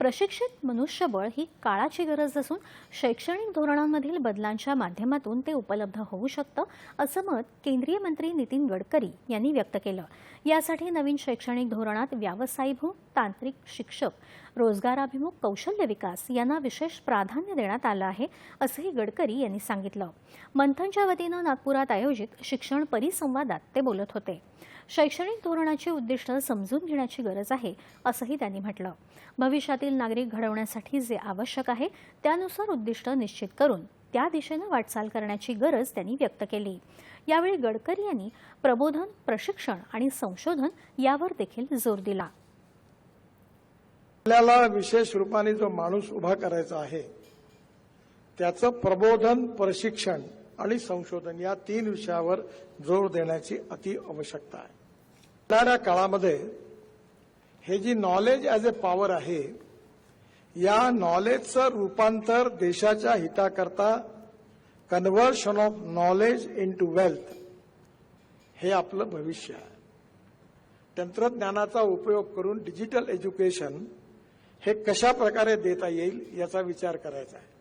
प्रशिक्षित मनुष्यबळ ही काळाची गरज असून शैक्षणिक धोरणांमधील बदलांच्या माध्यमातून ते उपलब्ध होऊ शकतं असं मत केंद्रीय मंत्री नितीन गडकरी यांनी व्यक्त केलं. यासाठी नवीन शैक्षणिक धोरणात व्यावसायिभूत तांत्रिक शिक्षक रोजगाराभिमुख कौशल्य विकास यांना विशेष प्राधान्य देण्यात आलं आहे असंही गडकरी यांनी सांगितलं. मंथनच्या वतीनं नागपुरात आयोजित शिक्षण परिसंवादात ते बोलत होते. शैक्षणिक धोरणाची उद्दिष्ट समजून घेण्याची गरज आहे असंही त्यांनी म्हटलं. भविष्यातील नागरिक घडवण्यासाठी जे आवश्यक आहे त्यानुसार उद्दिष्ट निश्चित करून त्या दिशेनं वाटचाल करण्याची गरज त्यांनी व्यक्त केली. यावेळी गडकरी यांनी प्रबोधन प्रशिक्षण आणि संशोधन यावर देखील जोर दिला. आपल्याला विशेष रूपाने जो माणूस उभा करायचा आहे त्याचं प्रबोधन प्रशिक्षण आणि संशोधन या तीन विषयावर जोर देण्याची अति आवश्यकता आहे. येणाऱ्या काळामध्ये हे जी नॉलेज ॲज अ पॉवर आहे या नॉलेजचं रूपांतर देशाच्या हिताकरता conversion of knowledge into wealth हे आपलं भविष्य आहे. तंत्रज्ञानाचा उपयोग करून डिजिटल एज्युकेशन हे कशा प्रकारे देता येईल याचा विचार करायचा आहे.